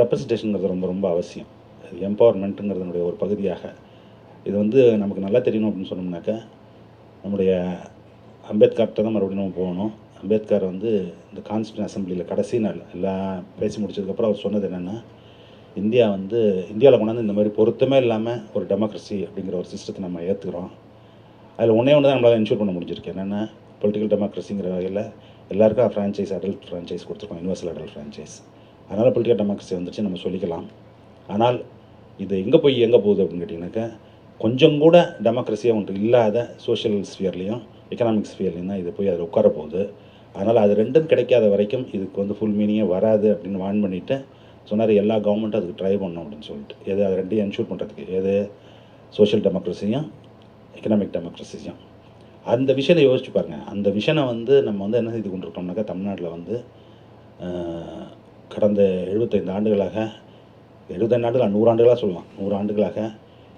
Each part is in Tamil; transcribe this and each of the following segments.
ரெப்ரசன்டேஷனுங்கிறது ரொம்ப ரொம்ப அவசியம். எம்பவர்மெண்ட்டுங்கிறதுனுடைய ஒரு பகுதியாக. இது வந்து நமக்கு நல்லா தெரியணும் அப்படின்னு சொன்னோம்னாக்கா நம்முடைய அம்பேத்கர்கிட்ட தான் மறுபடியும் நம்ம போகணும். அம்பேத்கர் வந்து இந்த கான்ஸ்டியூன் அசம்பிளியில் கடைசி நாள் எல்லாம் பேசி முடிச்சதுக்கப்புறம் அவர் சொன்னது என்னென்னா இந்தியா வந்து இந்தியாவில் கொண்டாந்து இந்த மாதிரி பொருத்தமே இல்லாமல் ஒரு டெமோக்ரஸி அப்படிங்கிற ஒரு சிஸ்டத்தை நம்ம ஏற்றுக்கிறோம் அதில் ஒன்றே ஒன்று தான் நம்மளால் என்ஷூர் பண்ண முடிஞ்சிருக்கு. என்னென்னா பொலிட்டிக்கல் டெமோக்ரஸிங்கிற வகையில் எல்லாருக்கும் ஃப்ரான்ச்சைஸ் அடல்ட் ஃப்ரான்ச்சைஸ் கொடுத்துருக்கோம் யூனிவர்சல் அடல்ட் ஃப்ரான்ச்சைஸ் அதனால் பொலிட்டிக்கல் டெமோக்ரஸி வந்துச்சு நம்ம சொல்லிக்கலாம். ஆனால் இது எங்கே போய் எங்கே போகுது அப்படின்னு கேட்டிங்கனாக்கா கொஞ்சம் கூட டெமோக்ரஸியாக ஒன்று இல்லாத சோஷியல் ஸ்பியர்லேயும் எக்கனாமிக் ஸ்பியர்லேயும் தான் இது போய் அதில் உட்கார போகுது. அதனால் அது ரெண்டும் கிடைக்காத வரைக்கும் இதுக்கு வந்து ஃபுல் மீனிங்கே வராது அப்படின்னு வான் பண்ணிவிட்டு சொன்னார் எல்லா கவர்மெண்ட்டும் அதுக்கு ட்ரை பண்ணணும் அப்படின்னு சொல்லிட்டு. எது அது ரெண்டையும் என்ஷூர் பண்ணுறதுக்கு எது? சோஷியல் டெமோக்ரஸியும் எக்கனாமிக் டெமோக்ரஸியும் அந்த விஷயத்தை யோசிச்சு பாருங்கள் அந்த விஷனை வந்து நம்ம வந்து என்ன செய்து கொண்டிருக்கோம்னாக்கா தமிழ்நாட்டில் வந்து கடந்த எழுபத்தைந்து ஆண்டுகளாக எழுபத்தைந்து ஆண்டுகள் நூறு ஆண்டுகளாக சொல்லலாம் நூறு ஆண்டுகளாக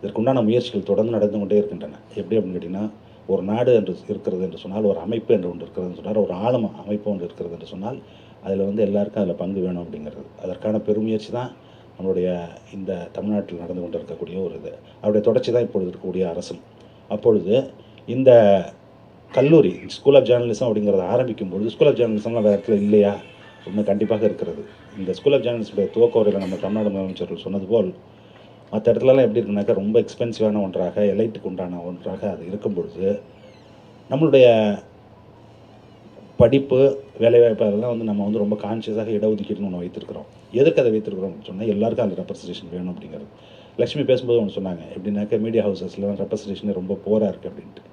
இதற்குண்டான முயற்சிகள் தொடர்ந்து நடந்து கொண்டே இருக்கின்றன. எப்படி அப்படின்னு கேட்டிங்கன்னா ஒரு நாடு என்று இருக்கிறது என்று சொன்னால் ஒரு அமைப்பு என்று ஒன்று இருக்கிறதுன்னு சொன்னால் ஒரு ஆழம் அமைப்பு ஒன்று இருக்கிறது என்று சொன்னால் அதில் வந்து எல்லாருக்கும் அதில் பங்கு வேணும் அப்படிங்கிறது. அதற்கான பெருமுயற்சி தான் நம்மளுடைய இந்த தமிழ்நாட்டில் நடந்து கொண்டு இருக்கக்கூடிய ஒரு இது. அவருடைய தொடர்ச்சி தான் இப்பொழுது இருக்கக்கூடிய அரசும் அப்பொழுது இந்த கல்லூரி ஸ்கூல் ஆஃப் ஜேர்னலிசம் அப்படிங்கிறத ஆரம்பிக்கும் பொழுது ஸ்கூல் ஆஃப் ஜேர்னலிசம்லாம் வேறு இடத்துல இல்லையா? ஒன்று கண்டிப்பாக இருக்கிறது. இந்த ஸ்கூல் ஆஃப் ஜேர்னலிஸ்டுடைய துவக்க உரையில் நம்ம தமிழ்நாடு முதலமைச்சர்கள் சொன்னது போல் மற்ற இடத்துலலாம் எப்படி இருக்குனாக்கா ரொம்ப எக்ஸ்பென்சிவான ஒன்றாக எலைட்டுக்கு உண்டான ஒன்றாக அது இருக்கும் பொழுது நம்மளுடைய படிப்பு வேலைவாய்ப்பு அதெல்லாம் வந்து நம்ம வந்து ரொம்ப கான்ஷியஸாக இடஒதுக்கீடுன்னு ஒன்று வைத்திருக்கிறோம். எதுக்கு அதை வைத்திருக்கிறோம் சொன்னால் எல்லாருக்கும் அந்த ரெப்ரஸன்டேஷன் வேணும் அப்படிங்கிறது. லக்ஷ்மி பேசும்போது ஒன்று சொன்னாங்க எப்படின்னாக்கா மீடியா ஹவுசஸ்லாம் ரெப்ரஸன்டேஷன் ரொம்ப போராக இருக்குது அப்படின்ட்டு.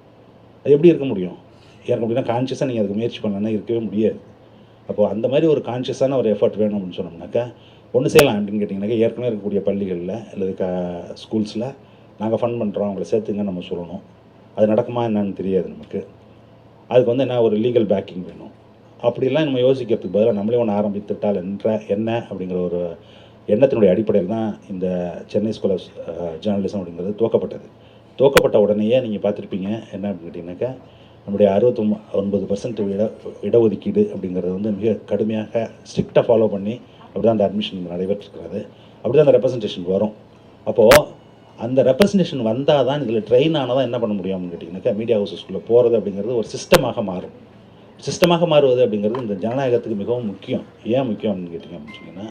அது எப்படி இருக்க முடியும்? ஏற்க முடியும்னா கான்ஷியஸாக நீங்கள் அதுக்கு முயற்சி பண்ணலன்னா இருக்கவே முடியாது. அப்போது அந்த மாதிரி ஒரு கான்ஷியஸான ஒரு எஃபர்ட் வேணும் அப்படின்னு சொன்னோம்னாக்கா ஒன்று செய்யலாம் அப்படின்னு கேட்டிங்கனாக்கா ஏற்கனவே இருக்கக்கூடிய பள்ளிகளில் அல்லது க ஸ்கூல்ஸில் நாங்கள் ஃபண்ட் பண்ணுறோம் அவங்கள சேர்த்துங்க நம்ம சொல்லணும். அது நடக்குமா என்னன்னு தெரியாது நமக்கு. அதுக்கு வந்து என்ன ஒரு லீகல் பேக்கிங் வேணும். அப்படிலாம் நம்ம யோசிக்கிறதுக்கு பதிலாக நம்மளே ஒன்று ஆரம்பித்துட்டால் என்ற என்ன அப்படிங்கிற ஒரு எண்ணத்தினுடைய அடிப்படையில் தான் இந்த சென்னை ஸ்கூல் ஆஃப் ஜேர்னலிசம் அப்படிங்கிறது துவக்கப்பட்டது. துவக்கப்பட்ட உடனேயே நீங்கள் பார்த்துருப்பீங்க என்ன அப்படின்னு கேட்டிங்கனாக்கா நம்முடைய அறுபத்தொம்ப ஒன்பது பர்சன்ட் இட இடஒதுக்கீடு அப்படிங்கிறது வந்து மிக கடுமையாக ஸ்ட்ரிக்டாக ஃபாலோ பண்ணி அப்படி தான் அந்த அட்மிஷன் நடைபெற்றிருக்கிறது. அப்படி தான் அந்த ரெப்ரசன்டேஷன் வரும். அப்போது அந்த ரெப்ரசன்டேஷன் வந்தால் தான் இதில் ட்ரெயின் ஆனால் தான் என்ன பண்ண முடியும் அப்படின்னு கேட்டிங்கனாக்கா மீடியா ஹவுசஸ்குள்ளே போகிறது அப்படிங்கிறது ஒரு சிஸ்டமாக மாறும். சிஸ்டமாக மாறுவது அப்படிங்கிறது இந்த ஜனநாயகத்துக்கு மிகவும் முக்கியம். ஏன் முக்கியம் அப்படின்னு கேட்டிங்க அப்படின்னு சொன்னீங்கன்னா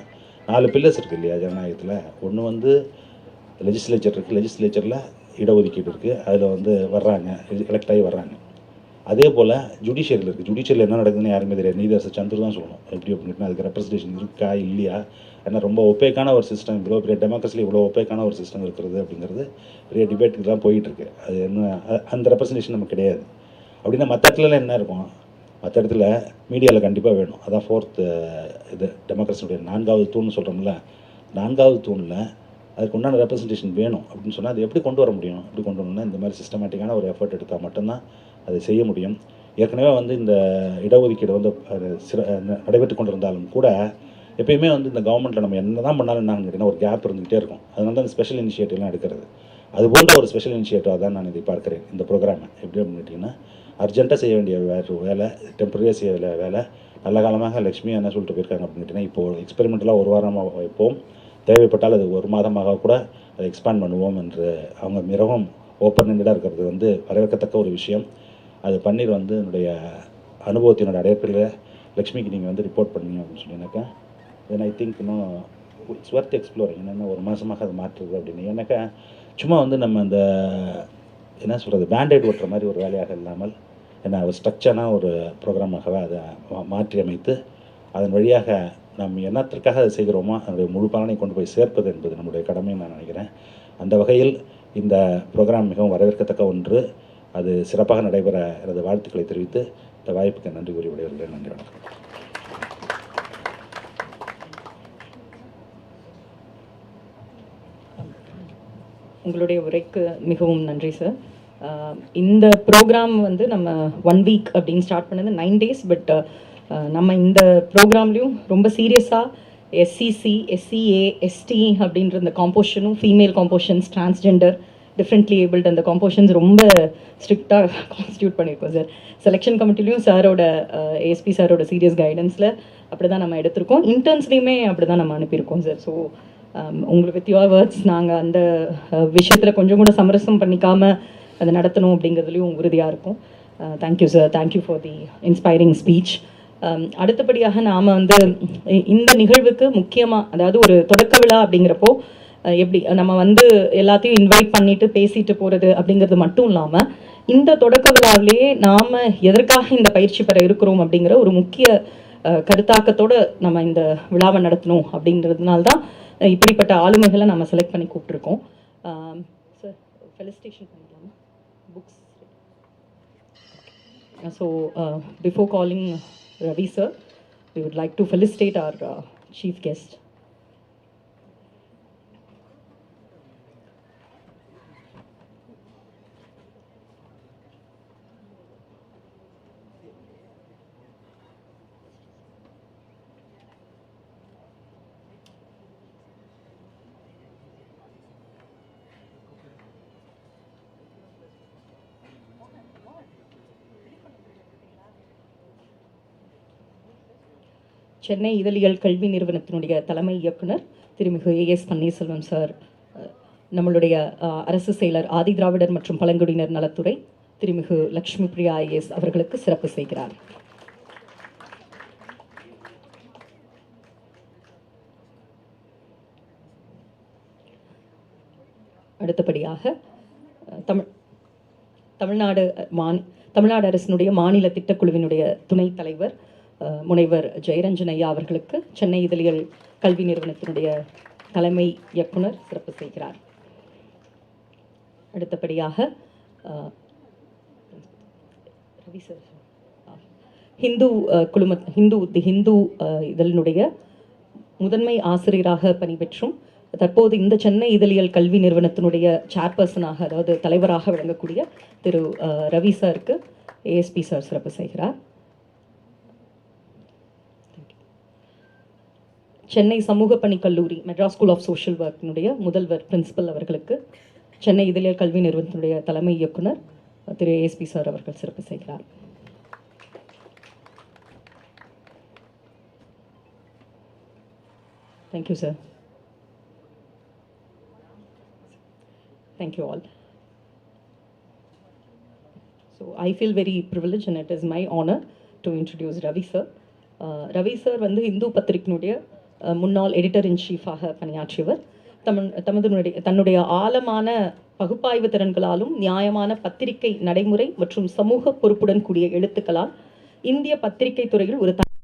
நாலு பில்லர்ஸ் இருக்குது இல்லையா ஜனநாயகத்தில்? ஒன்று வந்து லெஜிஸ்லேச்சர் இருக்குது லெஜிஸ்லேச்சரில் இடஒதுக்கீடு இருக்குது அதில் வந்து வர்றாங்க எலெக்ட் ஆகி வர்றாங்க. அதே போல் ஜுடிஷியரியில் இருக்குது ஜுடிஷியரில் என்ன நடக்குதுன்னு யாருமே தெரியாது. நீதர் சந்திர தான் சொல்லணும். எப்படி அப்படின்னு அதுக்கு ரெப்ரஸன்டேஷன் இருக்கா இல்லையா? ஏன்னா ரொம்ப ஒப்பேக்கான ஒரு சிஸ்டம் இவ்வளோ பெரிய டெமோக்ரஸியில் இவ்வளோ ஒப்பேக்கான ஒரு சிஸ்டம் இருக்கிறது அப்படிங்கிறது பெரிய டிபேட்டுக்கு தான் அது என்ன அந்த ரெப்ரஸன்டேஷன் நமக்கு கிடையாது. அப்படின்னா மற்ற இடத்துலலாம் என்ன இருக்கும்? மற்ற இடத்துல மீடியாவில் கண்டிப்பாக வேணும். அதான் ஃபோர்த்து இது டெமோக்ரஸியுடைய நான்காவது தூண்னு சொல்கிறோம்ல நான்காவது தூணில் அதுக்கு உண்டான ரெப்ரசன்டேஷன் வேணும் அப்படின்னு சொன்னால் அது எப்படி கொண்டு வர முடியும்? எப்படி கொண்டு வரணும்னா இந்த மாதிரி சிஸ்டமேட்டிக்கான ஒரு எஃபர்ட் எடுத்தால் மட்டும்தான் அதை செய்ய முடியும். ஏற்கனவே வந்து இந்த இடஒதுக்கீடு வந்து சிற நடைபெற்று கொண்டிருந்தாலும் கூட எப்பயுமே வந்து இந்த கவர்மெண்ட்டில் நம்ம என்ன தான் பண்ணாலும் என்னன்னு கேட்டிங்கன்னா ஒரு கேப் இருந்துகிட்டே இருக்கும். அதனால தான் இந்த ஸ்பெஷல் இனிஷியேட்டிவ்லாம் எடுக்கிறது. அது போன்ற ஒரு ஸ்பெஷல் இனிஷியேட்டிவாக தான் நான் இதை பார்க்குறேன் இந்த ப்ரோக்ராமை எப்படி அப்படின்னு கேட்டிங்கன்னா அர்ஜென்ட்டாக செய்ய வேண்டிய வேறு வேலை டெம்பரரியாக செய்ய வேண்டிய வேலை நல்ல காலமாக லக்ஷ்மி என்ன சொல்லிட்டு போயிருக்காங்க அப்படின்னு கேட்டிங்கன்னா இப்போ எக்ஸ்பெரிமெண்டலாக ஒரு வாரமாக வைப்போம். தேவைப்பட்டால் அது ஒரு மாதமாக கூட அதை எக்ஸ்பேண்ட் பண்ணுவோம் என்று அவங்க மிகவும் ஓப்பன் ஹெண்டடாக இருக்கிறது வந்து வரவேற்கத்தக்க ஒரு விஷயம். அது பன்னீர் வந்து என்னுடைய அனுபவத்தினோட அடையப்பில் லக்ஷ்மிக்கு நீங்கள் வந்து ரிப்போர்ட் பண்ணீங்க அப்படின்னு சொன்னீங்கன்னாக்கா தென் ஐ திங்க் இன்னும் இட்ஸ் ஒர்த் எக்ஸ்ப்ளோரிங் என்னென்ன ஒரு மாதமாக அது மாற்றுறது அப்படின்னு. ஏன்னாக்கா சும்மா வந்து நம்ம அந்த என்ன சொல்கிறது பேண்டேட் ஓட்டுற மாதிரி ஒரு வேலையாக இல்லாமல் என்ன ஒரு ஸ்ட்ரக்சரான ஒரு ப்ரோக்ராமாகவே அதை மா- மாற்றி அமைத்து அதன் வழியாக நாம் என்னத்திற்காக அதை செய்கிறோமோ அதனுடைய முழு பலனை கொண்டு போய் சேர்ப்பது என்பது நம்முடைய கடமை நான் நினைக்கிறேன். அந்த வகையில் இந்த ப்ரோக்ராம் மிகவும் வரவேற்கத்தக்க ஒன்று. அது சிறப்பாக நடைபெற எனது வாழ்த்துக்களை தெரிவித்து இந்த வாய்ப்புக்கு நன்றி கூறி விடைபெறுகிறேன். நன்றி வணக்கம். உங்களுடைய உரைக்கு மிகவும் நன்றி சார் இந்த ப்ரோக்ராம் வந்து நம்ம ஒன் வீக் அப்படின்னு ஸ்டார்ட் பண்ணது நைன் டேஸ் பட் நம்ம இந்த ப்ரோக்ராம்லேயும் ரொம்ப சீரியஸாக எஸ்சிசி எஸ்சிஏ எஸ்டி அப்படின்ற இந்த காம்போஷனும் female compositions transgender differently abled அந்த காம்போஷன்ஸ் ரொம்ப ஸ்ட்ரிக்டாக கான்ஸ்டியூட் பண்ணியிருக்கோம் சார் செலெக்ஷன் கமிட்டிலையும் சாரோட ஏஎஸ்பி சாரோட சீரியஸ் கைடன்ஸில் அப்படி தான் நம்ம எடுத்திருக்கோம். இன்டர்ன்ஸ்லேயுமே அப்படி தான் நம்ம அனுப்பியிருக்கோம் சார் ஸோ உங்களுக்கு வித் யுவர் வேர்ட்ஸ் நாங்கள் அந்த uh, விஷயத்தில் கொஞ்சம் கூட சமரசம் பண்ணிக்காமல் அதை நடத்தணும் அப்படிங்கிறதுலையும் உறுதியாக இருக்கும். Thank you uh, sir thank you for the inspiring speech um, அடுத்தபடியாக நாம் வந்து இந்த நிகழ்வுக்கு முக்கியமாக அதாவது ஒரு தொடக்க விழா அப்படிங்கிறப்போ எப்படி நம்ம வந்து எல்லாத்தையும் இன்வைட் பண்ணிட்டு பேசிட்டு போகிறது அப்படிங்கிறது மட்டும் இல்லாமல் இந்த தொடக்க விழாவிலேயே நாம் எதற்காக இந்த பயிற்சி பெற இருக்கிறோம் அப்படிங்கிற ஒரு முக்கிய கருத்தாக்கத்தோடு கருத்தாக்கத்தோட நம்ம இந்த விழாவை நடத்தணும் அப்படின்றதுனால தான் இப்படிப்பட்ட ஆளுமைகளை நம்ம செலக்ட் பண்ணி கூப்பிட்ருக்கோம் சார் ஃபெலிஸ்டேஷன் பண்ணிக்கலாமா? Books so before calling calling sir sir, we like like to our chief guest Chennai இதழியல் கல்வி நிறுவனத்தினுடைய தலைமை இயக்குனர் திருமிகு ஏஎஸ் பன்னீர்செல்வம் சார் நம்மளுடைய அரசு செயலர் ஆதி திராவிடர் மற்றும் பழங்குடியினர் நலத்துறை திருமிகு லக்ஷ்மி பிரியா ஐஏஎஸ் அவர்களுக்கு சிறப்பு செய்கிறார். அடுத்தபடியாக தமிழ் தமிழ்நாடு மா மாநி தமிழ்நாடு அரசினுடைய மாநில திட்டக்குழுவினுடைய துணைத் தலைவர் முனைவர் ஜெயரஞ்சன் ஐயா அவர்களுக்கு சென்னை இதழியல் கல்வி நிறுவனத்தினுடைய தலைமை இயக்குனர் சிறப்பு செய்கிறார். அடுத்தபடியாக ரவி சார் ஹிந்து குழும ஹிந்து தி ஹிந்து இதழினுடைய முதன்மை ஆசிரியராக பணிபெற்றும் தற்போது இந்த சென்னை இதழியல் கல்வி நிறுவனத்தினுடைய சேர்பர்சனாக அதாவது தலைவராக விளங்கக்கூடிய திரு ரவி சாருக்கு ஏஎஸ்பி சார் சிறப்பு செய்கிறார். சென்னை சமூக பணி கல்லூரி மெட்ராஸ் ஸ்கூல் ஆஃப் சோஷியல் ஒர்க்கினுடைய முதல்வர் பிரின்சிபல் அவர்களுக்கு சென்னை இதழியல் கல்வி நிறுவனத்தினுடைய தலைமை இயக்குனர் திரு. ஏஎஸ்பி சார் அவர்கள் சிறப்பு செய்கிறார். Thank you sir thank you all so I feel very privilege and it is my honour to introduce Ravi sir Ravi sir வந்து இந்து பத்திரிகையினுடைய முன்னாள் எடிட்டர் இன் சீஃபாக பணியாற்றியவர். தமிழ் தமதுனுடைய தன்னுடைய ஆழமான பகுப்பாய்வு திறன்களாலும் நியாயமான பத்திரிகை நடைமுறை மற்றும் சமூக பொறுப்புடன் கூடிய எழுத்துக்களால் இந்திய பத்திரிகை துறையில் ஒரு த-